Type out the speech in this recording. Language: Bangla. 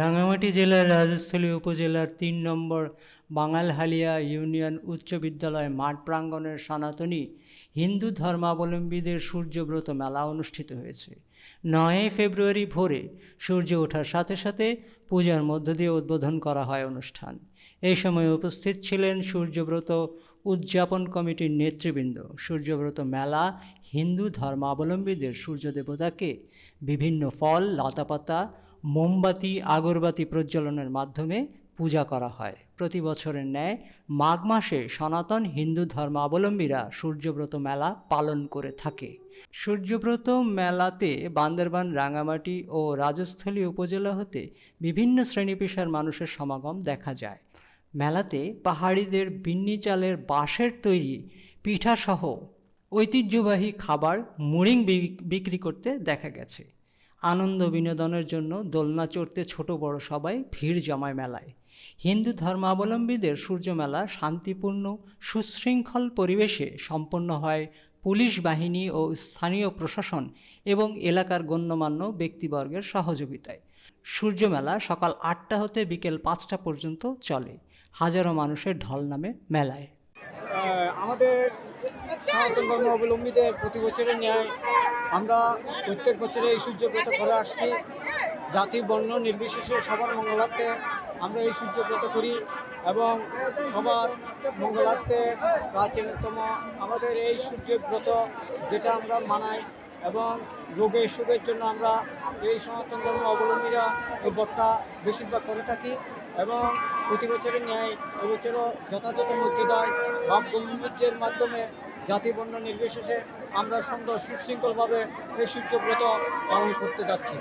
রাঙামাটি জেলার রাজস্থলী উপজেলার তিন নম্বর বাঙালহালিয়া ইউনিয়ন উচ্চ বিদ্যালয় মাঠ প্রাঙ্গণের সনাতনী হিন্দু ধর্মাবলম্বীদের সূর্যব্রত মেলা অনুষ্ঠিত হয়েছে। নয়ই ফেব্রুয়ারি ভোরে সূর্য ওঠার সাথে সাথে পূজার মধ্য দিয়ে উদ্বোধন করা হয় অনুষ্ঠান। এই সময় উপস্থিত ছিলেন সূর্যব্রত উদযাপন কমিটির নেতৃবৃন্দ। সূর্যব্রত মেলা হিন্দু ধর্মাবলম্বীদের সূর্য দেবতাকে বিভিন্ন ফল, লতাপাতা মোমবাতি, আগরবাতি প্রজ্বলনের মাধ্যমে পূজা করা হয়। প্রতি বছরের ন্যায় মাঘ মাসে সনাতন হিন্দু ধর্মাবলম্বীরা সূর্যব্রত মেলা পালন করে থাকে। সূর্যব্রত মেলাতে বান্দরবান, রাঙামাটি ও রাজস্থলী উপজেলা হতে বিভিন্ন শ্রেণি পেশার মানুষের সমাগম দেখা যায়। মেলাতে পাহাড়িদের বিন্নি চালের বাঁশের তৈরি পিঠাসহ ঐতিহ্যবাহী খাবার মুড়িং বিক্রি করতে দেখা গেছে। আনন্দ বিনোদনের জন্য দোলনা চড়তে ছোট বড় সবাই ভিড় জমায় মেলায়। হিন্দু ধর্মাবলম্বীদের সূর্য মেলা শান্তিপূর্ণ, সুশৃঙ্খল পরিবেশে সম্পন্ন হয় পুলিশ বাহিনী ও স্থানীয় প্রশাসন এবং এলাকার গণ্যমান্য ব্যক্তিবর্গের সহযোগিতায়। সূর্যমেলা সকাল আটটা হতে বিকেল পাঁচটা পর্যন্ত চলে। হাজারো মানুষের ঢল নামে মেলায়। আমাদের সনাতন ধর্ম অবলম্বীদের প্রতি বছরের ন্যায় আমরা প্রত্যেক বছরে এই সূর্যব্রত করে আসছি। জাতি, বর্ণ নির্বিশেষে সবার মঙ্গলার্থে আমরা এই সূর্যব্রত করি এবং সবার মঙ্গলার্থে প্রাচীনতম আমাদের এই সূর্যব্রত যেটা আমরা মানাই এবং রোগের সুখের জন্য আমরা এই সনাতন ধর্ম অবলম্বীরা এই ব্রতটা বেশিরভাগ করে থাকি এবং প্রতি বছরের ন্যায় এবছরও যথাযথ মর্যাদায় ভাব গম্ভীর্যের মাধ্যমে জাতি বর্ণ নির্বিশেষে আমরা সুন্দর সুশৃঙ্খলভাবে এই সূর্যব্রত পালন করতে যাচ্ছি।